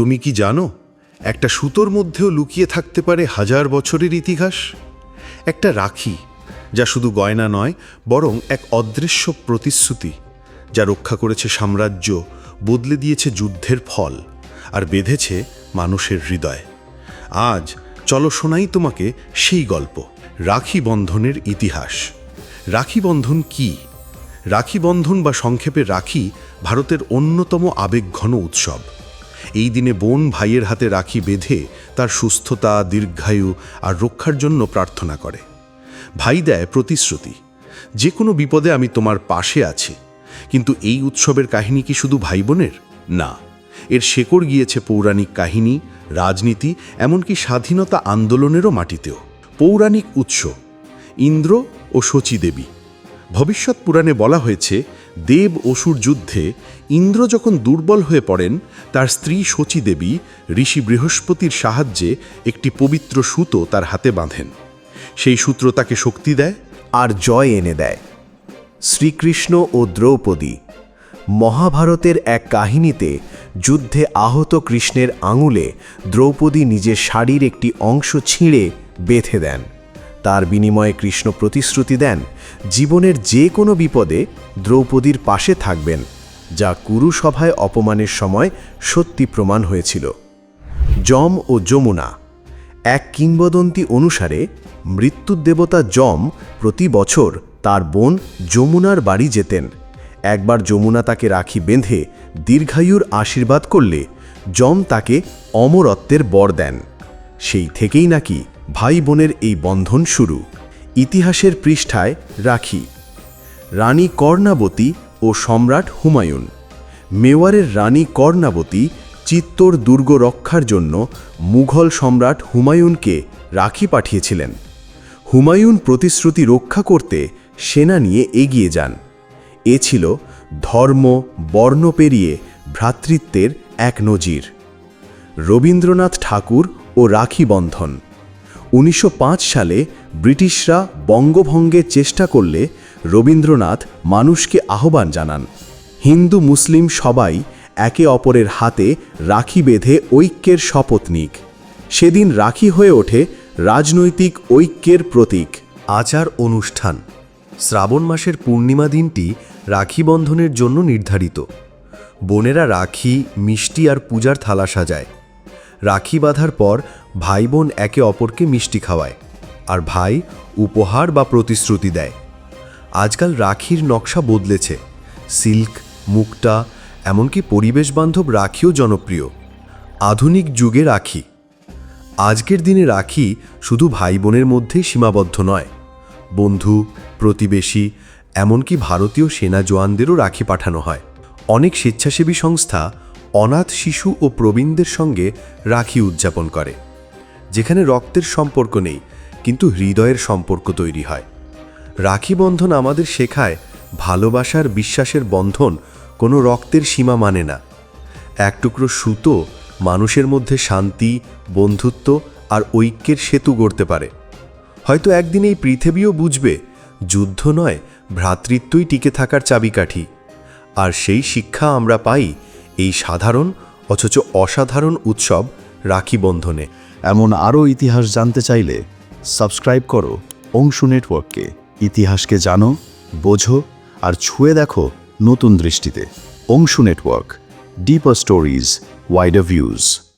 তুমি কি জানো, একটা সুতোর মধ্যেও লুকিয়ে থাকতে পারে হাজার বছরের ইতিহাস? একটা রাখি, যা শুধু গয়না নয়, বরং এক অদৃশ্য প্রতিশ্রুতি, যা রক্ষা করেছে সাম্রাজ্য, বদলে দিয়েছে যুদ্ধের ফল, আর বেঁধেছে মানুষের হৃদয়। আজ চলো শোনাই তোমাকে সেই গল্প, রাখি বন্ধনের ইতিহাস। রাখি বন্ধন কি? রাখি বন্ধন বা সংক্ষেপে রাখি ভারতের অন্যতম আবেগঘন উৎসব। এই দিনে বোন ভাইয়ের হাতে রাখি বেঁধে তার সুস্থতা, দীর্ঘায়ু আর রক্ষার জন্য প্রার্থনা করে। ভাই দেয় প্রতিশ্রুতি, যে কোনো বিপদে আমি তোমার পাশে আছি, কিন্তু এই উৎসবের কাহিনী কি শুধু ভাই বোনের? না, এর শেকড় গিয়েছে পৌরাণিক কাহিনী, রাজনীতি, এমনকি স্বাধীনতা আন্দোলনেরও মাটিতেও। পৌরাণিক উৎস, ইন্দ্র ও শচী দেবী ভবিষ্যৎ পুরাণে বলা হয়েছে দেব অসুর যুদ্ধে ইন্দ্র যখন দুর্বল হয়ে পড়েন, তার স্ত্রী শচী দেবী, ঋষি বৃহস্পতির সাহায্যে একটি পবিত্র সুতো তার হাতে বাঁধেন। সেই সূত্র তাকে শক্তি দেয় আর জয় এনে দেয়। শ্রীকৃষ্ণ ও দ্রৌপদী, মহাভারতের এক কাহিনীতে যুদ্ধে আহত কৃষ্ণের আঙুলে দ্রৌপদী নিজের শাড়ির একটি অংশ ছিঁড়ে বেঁধে দেন। তার বিনিময়ে কৃষ্ণ প্রতিশ্রুতি দেন, জীবনের যে কোনো বিপদে দ্রৌপদীর পাশে থাকবেন, যা কুরুসভায় অপমানের সময় সত্যি প্রমাণ হয়েছিল। যম ও যমুনা, এক কিংবদন্তি অনুসারে মৃত্যুর দেবতা যম প্রতি বছর তার বোন যমুনার বাড়ি যেতেন। একবার যমুনা তাকে রাখি বেঁধে দীর্ঘায়ুর আশীর্বাদ করলে যম তাকে অমরত্বের বর দেন। সেই থেকেই নাকি ভাই বোনের এই বন্ধন শুরু। ইতিহাসের পৃষ্ঠায় রাখি। রানী কর্ণাবতী ও সম্রাট হুমায়ুন। মেওয়ারের রানী কর্ণাবতী চিত্তোর দুর্গ রক্ষার জন্য মুঘল সম্রাট হুমায়ুনকে রাখি পাঠিয়েছিলেন। হুমায়ুন প্রতিশ্রুতি রক্ষা করতে সেনা নিয়ে এগিয়ে যান। এ ছিল ধর্ম, বর্ণ পেরিয়ে ভ্রাতৃত্বের এক নজির। রবীন্দ্রনাথ ঠাকুর ও রাখি বন্ধন। উনিশশো পাঁচ সালে ব্রিটিশরা বঙ্গভঙ্গের চেষ্টা করলে রবীন্দ্রনাথ মানুষকে আহ্বান জানান। হিন্দু মুসলিম সবাই একে অপরের হাতে রাখি বেঁধে ঐক্যের শপথ নিক। সেদিন রাখি হয়ে ওঠে রাজনৈতিক ঐক্যের প্রতীক। আচার অনুষ্ঠান। শ্রাবণ মাসের পূর্ণিমা দিনটি রাখি বন্ধনের জন্য নির্ধারিত। বোনেরা রাখি, মিষ্টি আর পূজার থালা সাজায়। রাখি বাঁধার পর ভাই বোন একে অপরকে মিষ্টি খাওয়ায় আর ভাই উপহার বা প্রতিশ্রুতি দেয়। আজকাল রাখির নকশা বদলেছে। সিল্ক, মুক্তা, এমনকি পরিবেশবান্ধব রাখিও জনপ্রিয়। আধুনিক যুগে রাখি। আজকের দিনে রাখি শুধু ভাই বোনের মধ্যেই সীমাবদ্ধ নয়। বন্ধু, প্রতিবেশী, এমনকি ভারতীয় সেনা জওয়ানদেরও রাখি পাঠানো হয়। অনেক স্বেচ্ছাসেবী সংস্থা অনাথ শিশু ও প্রবীণদের সঙ্গে রাখি উদযাপন করে। যেখানে রক্তের সম্পর্ক নেই, কিন্তু হৃদয়ের সম্পর্ক তৈরি হয়। রাখি বন্ধন আমাদের শেখায় ভালোবাসার বিশ্বাসের বন্ধন কোনো রক্তের সীমা মানে না। এক টুকরো সুতো মানুষের মধ্যে শান্তি, বন্ধুত্ব আর ঐক্যের সেতু গড়তে পারে। হয়তো একদিন এই পৃথিবীও বুঝবে, যুদ্ধ নয়, ভ্রাতৃত্বই টিকে থাকার চাবিকাঠি। আর সেই শিক্ষা আমরা পাই এই সাধারণ, অথচ অসাধারণ উৎসব রাখি বন্ধনে। এমন আরও ইতিহাস জানতে চাইলে সাবস্ক্রাইব করো অংশু নেটওয়ার্ককে। ইতিহাসকে জানো, বোঝো আর ছুঁয়ে দেখো নতুন দৃষ্টিতে। Anshu network deeper stories wider views